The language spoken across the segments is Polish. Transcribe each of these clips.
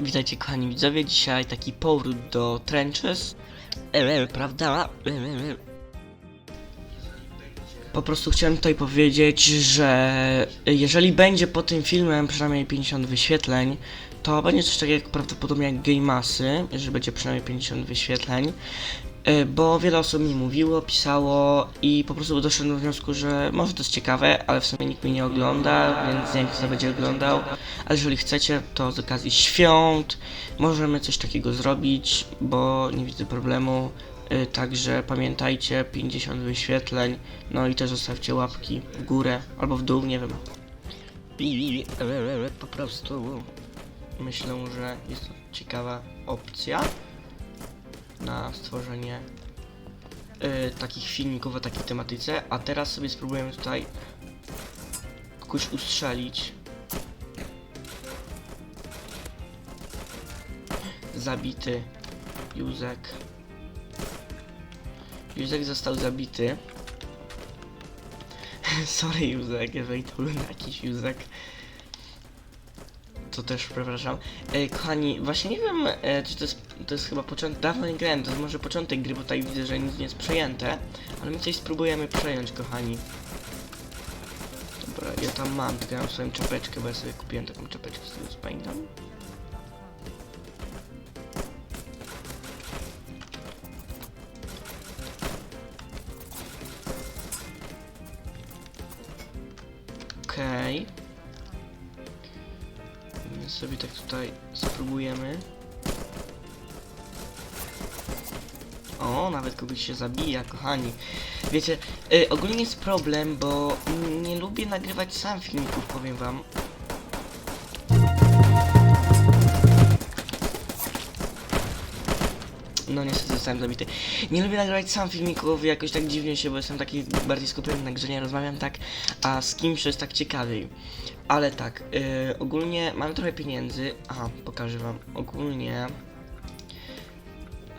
Witajcie kochani widzowie, dzisiaj taki powrót do Trenches, e, prawda? E. Po prostu chciałem tutaj powiedzieć, że jeżeli będzie po tym filmem przynajmniej 50 wyświetleń, to będzie coś takiego prawdopodobnie jak Game Masy, że będzie przynajmniej 50 wyświetleń. E, Bo wiele osób mi mówiło, pisało i po prostu doszedłem do wniosku, że może to jest ciekawe, ale w sumie nikt mnie nie ogląda, więc nie wiem kto będzie oglądał. Ale jeżeli chcecie, to z okazji świąt możemy coś takiego zrobić, bo nie widzę problemu. Y, Także pamiętajcie, 50 wyświetleń, no i też zostawcie łapki w górę albo w dół, nie wiem. Po prostu myślę, że jest to ciekawa opcja na stworzenie y, takich filmików o takiej tematyce. A teraz sobie spróbujemy tutaj kogoś ustrzelić. Zabity Józek. Józek został zabity. Sorry Józek, jeżeli to był jakiś Józek. To też przepraszam. E, kochani, właśnie nie wiem, e, czy to jest, to jest chyba początek, dawno nie grałem, to jest może początek gry, bo tutaj widzę, że nic nie jest przejęte, ale my coś spróbujemy przejąć, kochani. Dobra, ja tam mam, tylko ja mam swoją czapeczkę, bo ja sobie kupiłem taką czapeczkę, z tego co pamiętam. Okej. My sobie tak tutaj spróbujemy. Kogoś się zabija, kochani. Wiecie, y, ogólnie jest problem, bo nie lubię nagrywać sam filmików, powiem wam. No niestety zostałem zabity. Nie lubię nagrywać sam filmików, jakoś tak dziwnie się, bo jestem taki bardziej skupiony na grze, nie rozmawiam tak, a z kimś jest tak ciekawiej. Ale tak, yy, ogólnie mam trochę pieniędzy. Aha, pokażę wam. Ogólnie...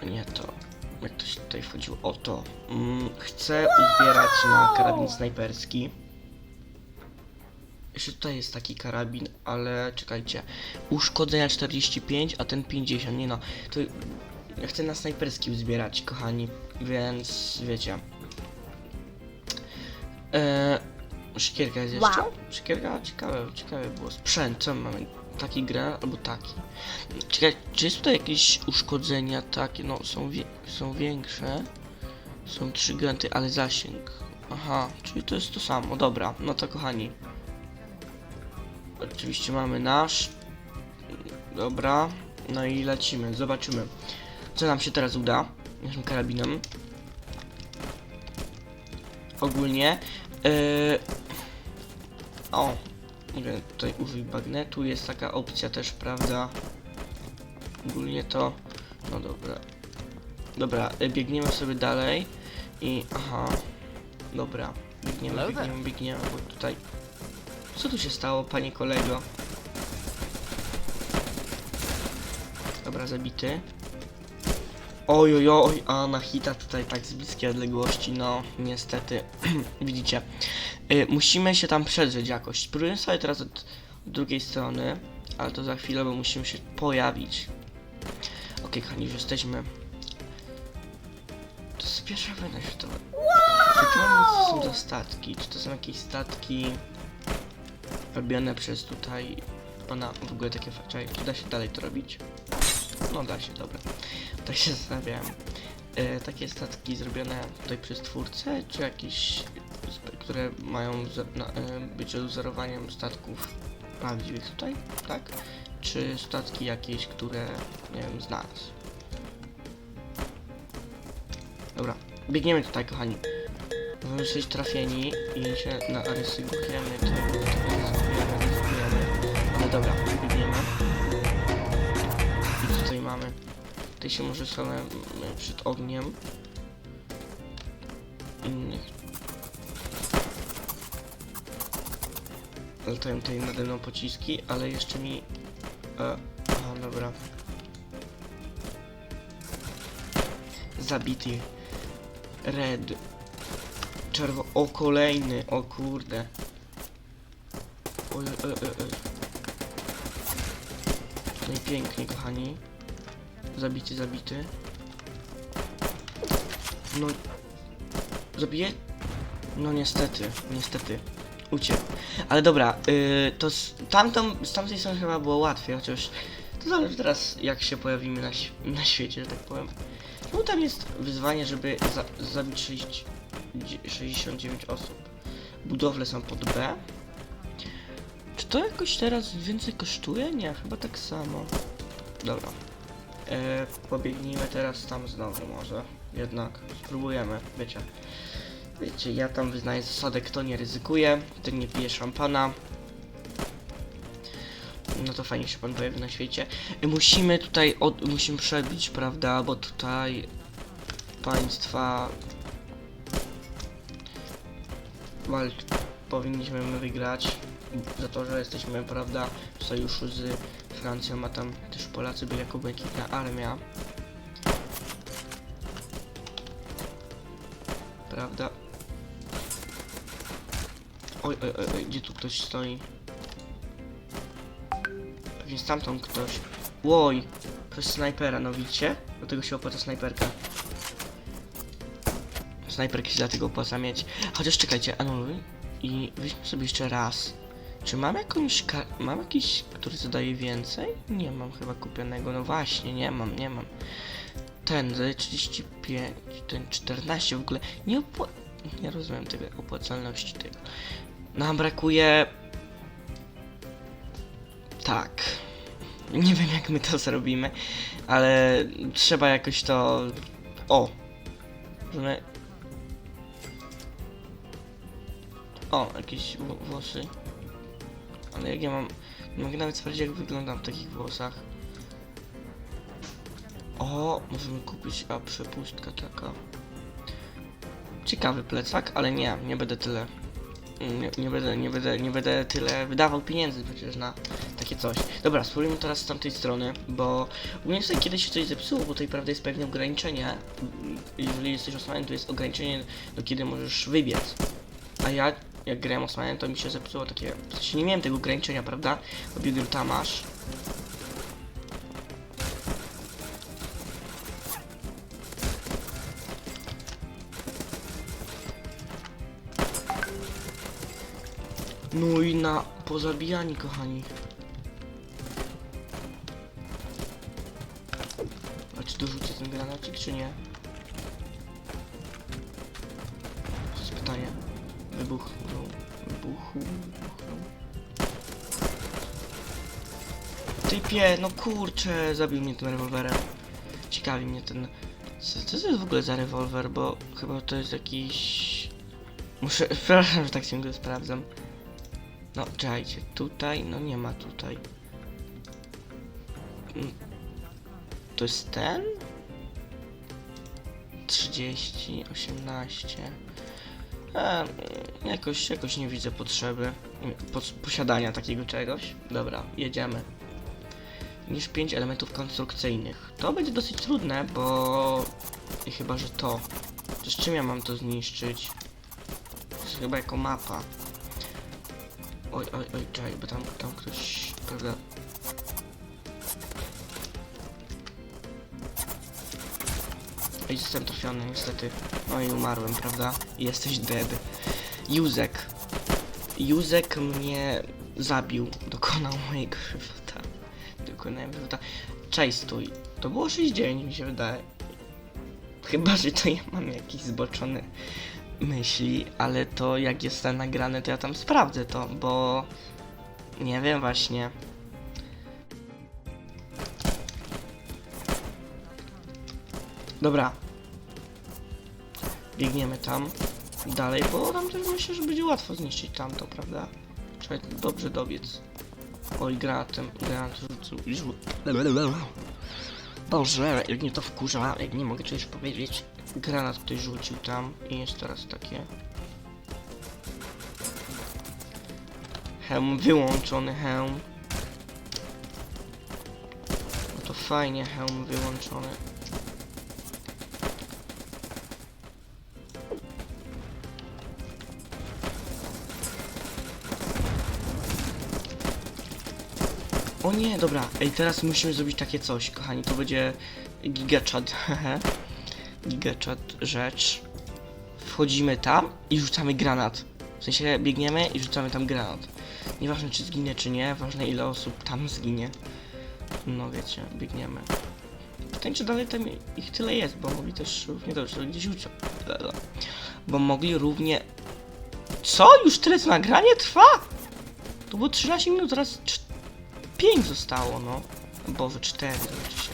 Nie to. Jak to się tutaj wchodziło? O to. Mm, chcę uzbierać na karabin snajperski. Jeszcze tutaj jest taki karabin, ale czekajcie. Uszkodzenia 45, a ten 50. Nie no, to ja chcę na snajperski uzbierać, kochani, więc wiecie. Eee, szkierka jest jeszcze? Wow. Szkierka? Ciekawe, ciekawe było. Sprzęt, co mamy? Taki gra albo taki. Czekaj, czy jest tutaj jakieś uszkodzenia takie? No, są, wie są większe. Są trzy granty, ale zasięg. Aha, czyli to jest to samo. Dobra, no to kochani. Oczywiście mamy nasz. Dobra. No i lecimy, zobaczymy. Co nam się teraz uda? Naszym karabinem. Ogólnie. Yy... O, mogę tutaj użyć bagnetu. Jest taka opcja też, prawda? Ogólnie to. No dobra. Dobra, y, biegniemy sobie dalej. I. Aha. Dobra. Biegniemy, biegniemy, biegniemy, bo tutaj. Co tu się stało, panie kolego? Dobra, zabity. Oj, oj, oj, a na hita tutaj tak z bliskiej odległości, no niestety, widzicie. Y, musimy się tam przedrzeć jakoś. Spróbuję sobie teraz od, drugiej strony, ale to za chwilę, bo musimy się pojawić. Okej, kochani, już jesteśmy. To jest pierwsza wojna światowa. Ciekawe, co są za statki. Czy to są jakieś statki robione przez tutaj pana w ogóle takie fakczaje? Czy da się dalej to robić? No da się, dobra. Tak się zastanawiałem. E, takie statki zrobione tutaj przez twórcę, czy jakieś, które mają na, e, być odwzorowaniem statków prawdziwych tutaj, tak? Czy statki jakieś, które, nie wiem, znalazł. Dobra, biegniemy tutaj, kochani. Możemy być trafieni i się na arysygujemy, to ryzykujemy, ryzykujemy. Ale dobra, biegniemy. I tutaj mamy. Tutaj się może schowamy przed ogniem. Innych. Latają tutaj nade mną pociski, ale jeszcze mi... E, aha, dobra. Zabity. Red. Czerwo... O, kolejny! O kurde. I pięknie, kochani. Zabity, zabity. No. Zabiję? No niestety, niestety. Uciekł. Ale dobra, yy, to z, tamtą, z tamtej strony chyba było łatwiej, chociaż to zależy teraz jak się pojawimy na, na świecie, że tak powiem. No tam jest wyzwanie, żeby za, zabić 6, 69 osób. Budowle są pod B. Czy to jakoś teraz więcej kosztuje? Nie, chyba tak samo. Dobra. E, pobiegnijmy teraz tam znowu może. Jednak spróbujemy, wiecie. Wiecie, ja tam wyznaję zasadę, kto nie ryzykuje, ten nie pije szampana. No to fajnie się pan pojawi na świecie. Musimy tutaj, od, musimy przebić, prawda, bo tutaj państwa walcz, powinniśmy my wygrać za to, że jesteśmy, prawda, w sojuszu z Francją, a tam też Polacy byli jako błękitna armia. Prawda? Oj, oj, oj, gdzie tu ktoś stoi? Pewnie stamtąd ktoś. Łoj! Ktoś snajpera, no widzicie? Do tego się opłaca snajperka. Snajperkę się dlatego opłaca mieć. Chociaż czekajcie, anuluj. I weźmy sobie jeszcze raz. Czy mam jakąś mam jakiś, który zadaje więcej? Nie mam chyba kupionego, no właśnie, nie mam, nie mam. Ten zadaje 35, ten 14 w ogóle. Nie opła... Nie rozumiem tego opłacalności tego. Nam brakuje... Tak. Nie wiem jak my to zrobimy, ale trzeba jakoś to... O! Że... O, jakieś wło- włosy. Ale jak ja mam... Nie mogę nawet sprawdzić jak wyglądam w takich włosach. O, możemy kupić, a przepustka taka. Ciekawy plecak, ale nie, nie będę tyle. Nie, nie będę, nie będę, nie będę tyle wydawał pieniędzy przecież na takie coś. Dobra, spróbujmy teraz z tamtej strony, bo ogólnie sobie kiedyś się coś zepsuło, bo tutaj prawda jest pewne ograniczenie. Jeżeli jesteś osmanem, to jest ograniczenie do kiedy możesz wybiec. A ja, jak grałem osmanem, to mi się zepsuło takie... W sensie nie miałem tego ograniczenia, prawda? Pobiegłem tam aż. No i na pozabijani, kochani. A czy dorzucę ten granacik, czy nie? To jest pytanie. Wybuchnął. Wybuchł. Wybuchnął. Typie, no kurczę, zabił mnie tym rewolwerem. Ciekawi mnie ten... Co, co to jest w ogóle za rewolwer, bo chyba to jest jakiś... Muszę... Przepraszam, że tak ciągle sprawdzam. No, czekajcie, tutaj, no nie ma tutaj. Mm, To jest ten? 30, 18. E, jakoś, jakoś nie widzę potrzeby pos posiadania takiego czegoś. Dobra, jedziemy. Niż 5 elementów konstrukcyjnych. To będzie dosyć trudne, bo... Chyba, że. To z czym ja mam to zniszczyć? To jest chyba jako mapa. Oj, oj, oj, czekaj, bo tam, tam ktoś, prawda? Ej, jestem trafiony niestety. No i umarłem, prawda? Jesteś dead. Józek. Józek mnie zabił. Dokonał mojego żywota. Dokonałem żywota. Cześć, stój. To było 6-9 mi się wydaje. Chyba, że to ja mam jakiś zboczony myśli, ale to jak jest to nagrane, to ja tam sprawdzę to, bo nie wiem właśnie. Dobra. Biegniemy tam dalej, bo tam też myślę, że będzie łatwo zniszczyć tamto, prawda? Trzeba dobrze dobiec. Oj, granatem, granat rzucił. rzu- Boże, jak mnie to wkurza, jak nie mogę czegoś powiedzieć. Granat ktoś rzucił tam i jest teraz takie... Hełm wyłączony, hełm. No to fajnie, hełm wyłączony. O nie, dobra, ej, teraz musimy zrobić takie coś, kochani, to będzie gigachat, hehe. gigachat rzecz. Wchodzimy tam i rzucamy granat. W sensie biegniemy i rzucamy tam granat. Nieważne czy zginie czy nie, ważne ile osób tam zginie. No wiecie, biegniemy. Pytanie czy dalej tam ich tyle jest, bo mogli też równie dobrze gdzieś uciec. Bo mogli równie... Co? Już tyle to nagranie trwa? To było 13 minut, teraz 5 zostało, no. Boże, 4 oczywiście.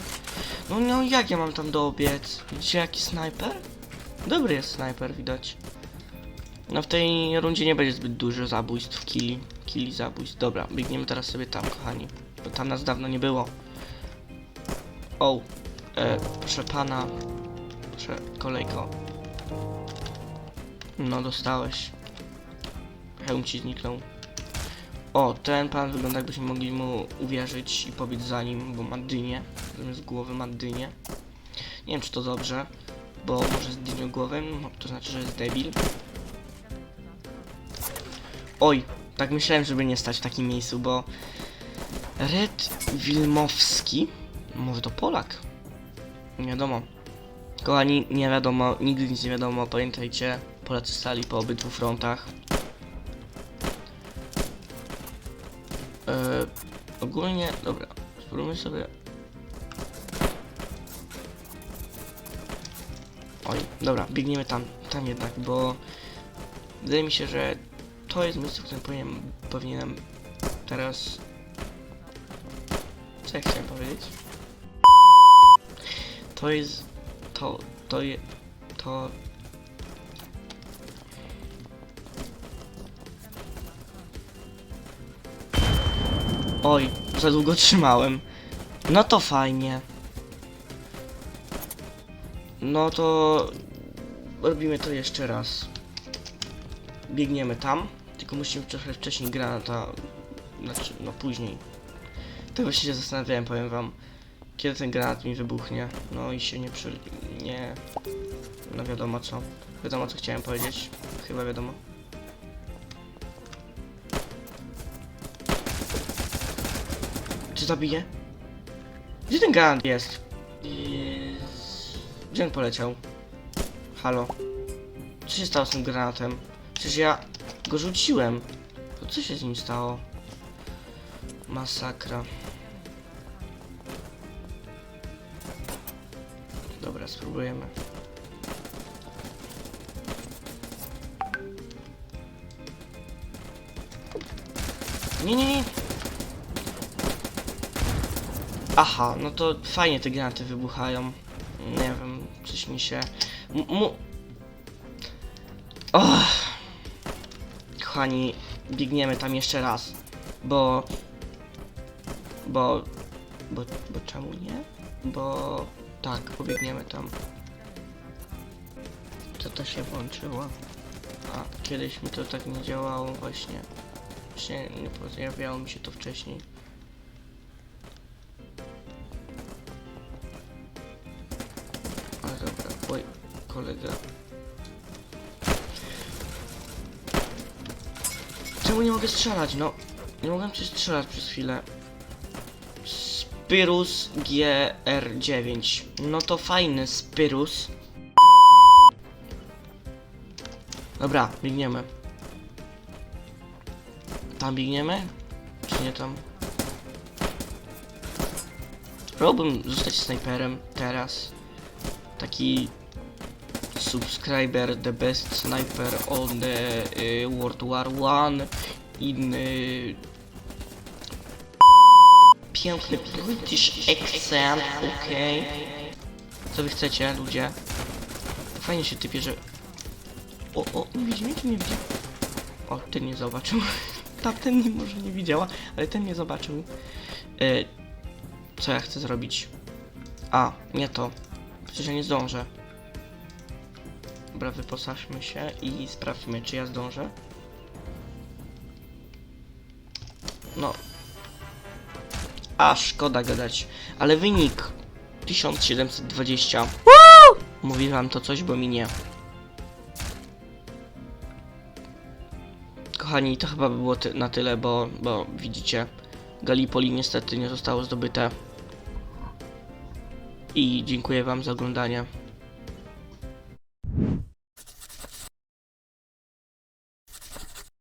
No, no jak ja mam tam dobiec? Widzicie jaki snajper? Dobry jest snajper, widać. No w tej rundzie nie będzie zbyt dużo zabójstw, killi, killi zabójstw. Dobra, biegniemy teraz sobie tam, kochani. Bo tam nas dawno nie było. O, e, proszę pana. Proszę, kolejko. No, dostałeś. Hełm ci zniknął. O, ten pan wygląda jakbyśmy mogli mu uwierzyć i pobiec za nim, bo ma dynię. Zamiast głowy ma dynię. Nie wiem czy to dobrze, bo może z dynią głowę, no, to znaczy, że jest debil. Oj, tak myślałem, żeby nie stać w takim miejscu, bo Red Wilmowski, może to Polak? Nie wiadomo. Kochani, nie wiadomo, nigdy nic nie wiadomo, pamiętajcie, Polacy stali po obydwu frontach. Eee, ogólnie, dobra, spróbujmy sobie... Oj, dobra, biegniemy tam, tam jednak, bo wydaje mi się, że to jest miejsce, w którym powinienem, powinienem teraz... Co ja chciałem powiedzieć? To jest... To... To jest... To... Oj, za długo trzymałem. No to fajnie. No to robimy to jeszcze raz. Biegniemy tam, tylko musimy trochę wcześniej granata, znaczy no później. Właśnie się zastanawiałem, powiem wam, kiedy ten granat mi wybuchnie. No i się nie przy... nie... No wiadomo co. Wiadomo co chciałem powiedzieć. Chyba wiadomo. Czy zabije? Gdzie ten granat jest? Gdzie on poleciał? Halo? Co się stało z tym granatem? Przecież ja go rzuciłem. To co się z nim stało? Masakra. Dobra, spróbujemy. Nie, nie, nie. Aha, no to fajnie te granaty wybuchają. Nie wiem, coś mi się... M- mu... Och. Kochani, biegniemy tam jeszcze raz, bo... Bo... Bo, bo czemu nie? Bo... Tak, pobiegniemy tam. To to się włączyło. A, kiedyś mi to tak nie działało właśnie. Właśnie nie pojawiało mi się to wcześniej. Kolega. Czemu nie mogę strzelać? No, nie mogłem cię strzelać przez chwilę. Spyrus GR9. No to fajny Spyrus. Dobra, biegniemy. Tam biegniemy? Czy nie tam? Próbowałbym zostać snajperem teraz. Taki subscriber, the best sniper on the y, World War One. Inny piękny British accent, okej. Co wy chcecie, ludzie? Fajnie się typie, że... O, o, nie widzi mnie, czy nie widzi? O, ten nie zobaczył. Tamten nie może nie widziała, ale ten nie zobaczył. E, co ja chcę zrobić? A, nie to. Przecież ja nie zdążę. Dobra, wyposażmy się i sprawdźmy, czy ja zdążę. No. A, szkoda gadać. Ale wynik 1720. Mówi wam to coś, bo mi nie. Kochani, to chyba by było ty na tyle, bo, bo widzicie, Gallipoli niestety nie zostało zdobyte. I dziękuję Wam za oglądanie.